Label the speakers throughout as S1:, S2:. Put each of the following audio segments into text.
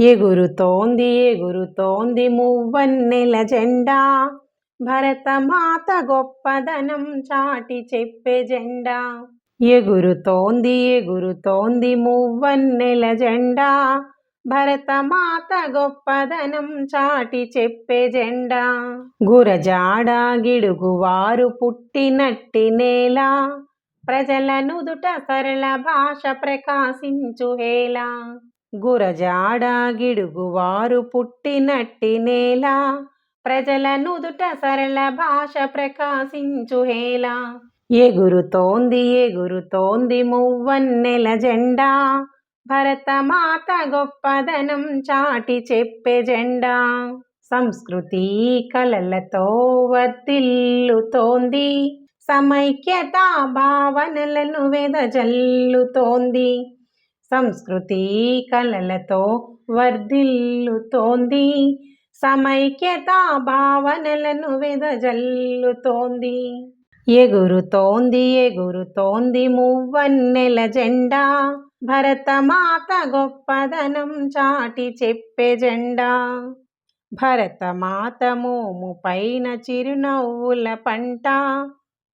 S1: ఎగురుతోంది ఎగురుతోంది మువ్వన్నెల జెండా. భరతమాత గొప్పదనం చాటి చెప్పే జెండా. ఎగురుతోంది ఎగురుతోంది మువ్వన్నెల జెండా. భరతమాత గొప్పదనం చాటి చెప్పే జెండా. గురజాడ గిడుగువారు పుట్టినట్టి నేల. ప్రజల నుదుట సరళ భాష ప్రకాశించు హేలా గురజాడ గిడుగువారు పుట్టినట్టి నేల ప్రజల నుదుట సరళ భాష ప్రకాశించు హేళ. ఎగురుతోంది ఎగురుతోంది మువ్వన్నెల జెండా భరతమాత గొప్పదనం చాటి చెప్పే జెండా. సంస్కృతి కలలతో వర్తిల్లుతోంది సమైక్యత భావనలను వెదజల్లుతోంది. సంస్కృతి కళలతో వర్ధిల్లుతోంది. సమైక్యత భావనలను వెదజల్లుతోంది. ఎగురుతోంది ఎగురుతోంది మువ్వన్నెల జెండా. భరతమాత గొప్పదనం చాటి చెప్పే జెండా. భరతమాత మోము పైన చిరునవ్వుల పంట.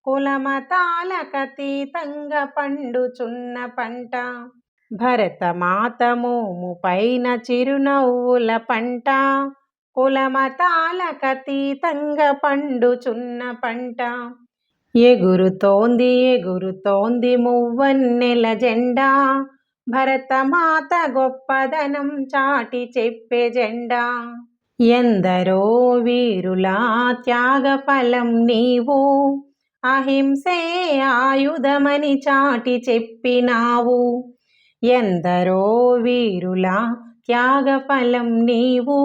S1: కులమతాలకతీతంగా పండుచున్న పంట. భరతమాతమోము పైన చిరునవ్వుల పంట కులమతాలకతీతంగా పండుచున్న పంట. ఎగురుతోంది ఎగురుతోంది మువ్వన్నెల జెండా భరతమాత గొప్పదనం చాటి చెప్పే జెండా. ఎందరో వీరులా త్యాగ ఫలం నీవు అహింసే ఆయుధమని చాటి చెప్పినావు. ఎందరో వీరుల త్యాగఫలం నీవు.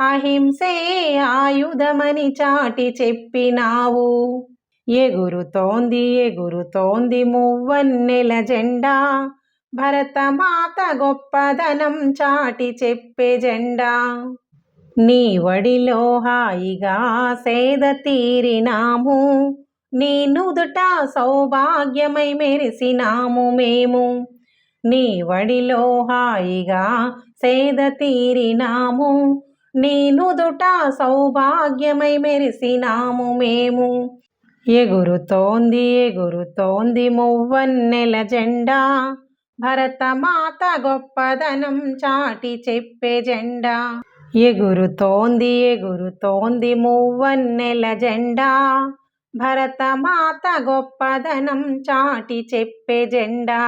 S1: అహింసే ఆయుధమని చాటి చెప్పినావు. ఎగురుతోంది ఎగురుతోంది మువ్వన్నెల జెండా. భరతమాత గొప్పదనం చాటి చెప్పే జెండా. నీ వడిలో హాయిగా సేద తీరినాము. నీ నుదుట సౌభాగ్యమై మెరిసినాము మేము. నీ వడిలో హాయిగా సేద తీరినాము. నీ నుదుట సౌభాగ్యమై మెరిసినాము మేము. ఎగురుతోంది ఎగురుతోంది మువ్వన్నెల జెండా. భరతమాత గొప్పదనం చాటి చెప్పే జెండా. ఎగురుతోంది ఎగురుతోంది మువ్వన్నెల జెండా. భరతమాత గొప్పదనం చాటి చెప్పే జెండా.